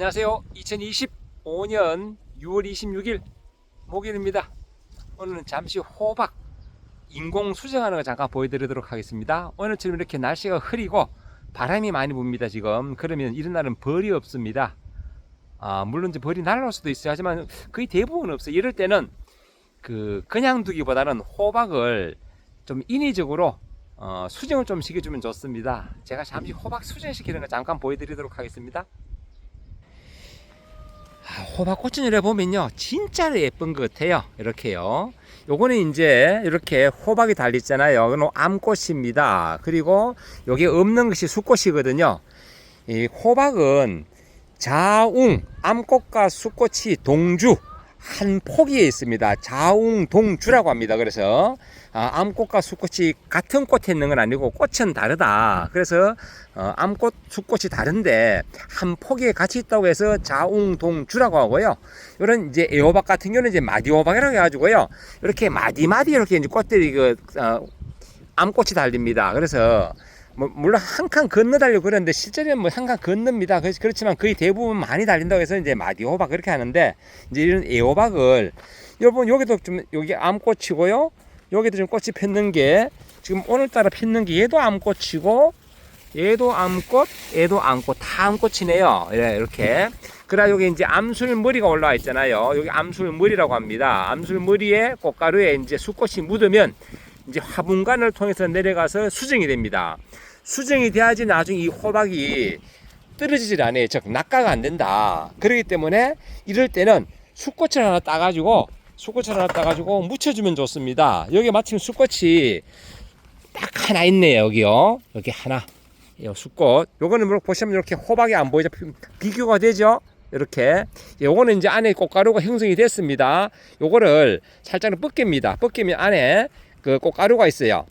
안녕하세요. 2025년 6월 26일 목요일입니다. 오늘은 잠시 호박 인공 수정하는 거 잠깐 보여드리도록 하겠습니다. 오늘처럼 이렇게 날씨가 흐리고 바람이 많이 붑니다. 지금 그러면 이런 날은 벌이 없습니다. 아, 물론 이제 벌이 날아올 수도 있어요. 하지만 거의 대부분 없어요. 이럴 때는 그 그냥 두기보다는 호박을 좀 인위적으로 어, 수정을 좀 시켜주면 좋습니다. 제가 잠시 호박 수정시키는 거 잠깐 보여드리도록 하겠습니다. 아, 호박 꽃을 보면요 진짜로 예쁜 것 같아요. 이렇게요. 요거는 이제 이렇게 호박이 달렸잖아요. 이건 암꽃입니다. 그리고 여기 없는 것이 수꽃이거든요. 이 호박은 자웅 암꽃과 수꽃이 동주 한 포기에 있습니다 자웅동주라고 합니다 그래서 아, 암꽃과 수꽃이 같은 꽃에 있는 건 아니고 꽃은 다르다. 그래서 어, 암꽃, 수꽃이 다른데 한 포기에 같이 있다고 해서 자웅동주라고 하고요. 이런 이제 애호박 같은 경우는 이제 마디호박이라고 해가지고요. 이렇게 마디마디 이렇게 이제 꽃들이 그 어, 암꽃이 달립니다. 그래서 뭐 물론 한 칸 건너 달려 그러는데 실제로는 뭐 한 칸 건넙니다. 그렇- 그렇지만 거의 대부분 많이 달린다고 해서 이제 마디호박 그렇게 하는데 이제 이런 애호박을 여러분 여기도 좀 여기 암꽃이고요. 여기도 좀 꽃이 폈는 게 지금 오늘따라 폈는 게 얘도 암꽃이고 얘도 암꽃, 얘도 암꽃 다 암꽃이네요. 예, 이렇게. 그래 여기 이제 암술머리가 올라와 있잖아요. 여기 암술머리라고 합니다. 암술머리에 꽃가루에 이제 수꽃이 묻으면 이제 화분관을 통해서 내려가서 수정이 됩니다. 수정이 돼야지 나중에 이 호박이 떨어지질 않아요. 즉 낙가가 안 된다. 그렇기 때문에 이럴 때는 수꽃을 하나 따가지고 수꽃을 하나 따가지고 묻혀주면 좋습니다. 여기 마침 수꽃이 딱 하나 있네요. 여기요. 여기 하나. 요 수꽃. 요거는 뭐 보시면 이렇게 호박이 안 보이죠? 비- 비교가 되죠? 이렇게. 요거는 이제 안에 꽃가루가 형성이 됐습니다. 요거를 살짝 벗깁니다. 벗기면 안에 그 꽃가루가 있어요.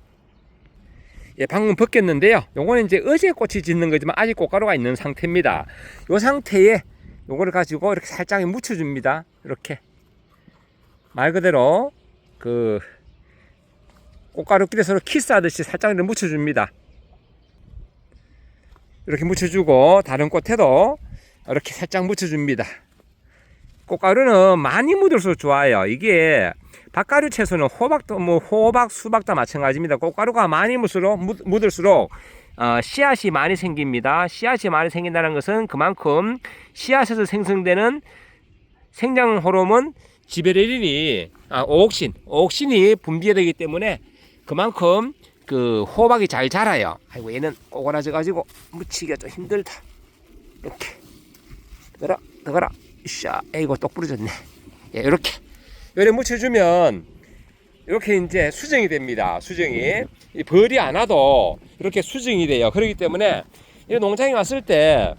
예, 방금 벗겼는데요. 요거는 이제 어제 꽃이 짓는 거지만 아직 꽃가루가 있는 상태입니다. 요 상태에 요거를 가지고 이렇게 살짝 묻혀줍니다. 이렇게. 말 그대로 그 꽃가루끼리 서로 키스하듯이 살짝 이렇게 묻혀줍니다. 이렇게 묻혀주고 다른 꽃에도 이렇게 살짝 묻혀줍니다. 꽃가루는 많이 묻을수록 좋아요. 이게 박가루 채소는 호박도 뭐 호박, 수박 다 마찬가지입니다. 꽃가루가 많이 묻을수록, 묻- 묻을수록 어, 씨앗이 많이 생깁니다. 씨앗이 많이 생긴다는 것은 그만큼 씨앗에서 생성되는 생장 호르몬 지베레린이 아, 오옥신, 오옥신이 분비가 되기 때문에 그만큼 그 호박이 잘 자라요. 아이고 얘는 오그라져 가지고 묻히기가 좀 힘들다. 이렇게 더라 더라 이샤 에이고 똑 부러졌네. 예, 이렇게 요래 묻혀주면 이렇게 이제 수정이 됩니다. 수정이 이 벌이 안 와도 이렇게 수정이 돼요. 그렇기 때문에 이 농장에 왔을 때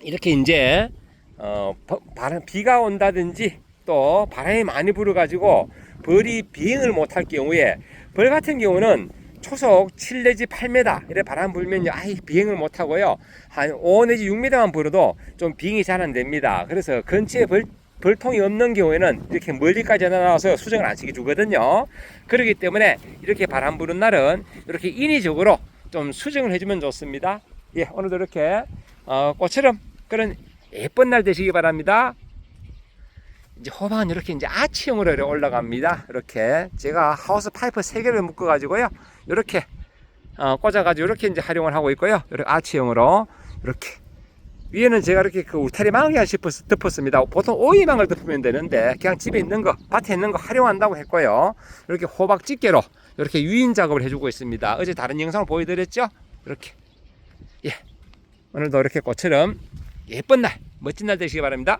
이렇게 이제 어, 버- 바람, 비가 온다든지 또 바람이 많이 불어가지고 벌이 비행을 못할 경우에 벌 같은 경우는 초속 7 내지 8m 이래 바람 불면 아예 비행을 못 하고요 한 5 내지 6m만 불어도 좀 비행이 잘 안 됩니다 그래서 근처에 벌, 벌통이 없는 경우에는 이렇게 멀리까지 나와서 수정을 안 시켜주거든요 그렇기 때문에 이렇게 바람 부는 날은 이렇게 인위적으로 좀 수정을 해주면 좋습니다 예 오늘도 이렇게 어, 꽃처럼 그런 예쁜 날 되시기 바랍니다. 이제 호박은 이렇게 이제 아치형으로 이렇게 올라갑니다. 이렇게 제가 하우스 파이프 세 개를 묶어 가지고요. 이렇게 어, 꽂아 가지고 이렇게 이제 활용을 하고 있고요. 이렇게 아치형으로 이렇게 위에는 제가 이렇게 그 울타리망을 그냥 짚어서 덮었습니다. 보통 오이망을 덮으면 되는데 그냥 집에 있는 거, 밭에 있는 거 활용한다고 했고요. 이렇게 호박 집게로 이렇게 유인 작업을 해주고 있습니다. 어제 다른 영상을 보여드렸죠? 이렇게 예 오늘도 이렇게 꽃처럼 예쁜 날, 멋진 날 되시기 바랍니다.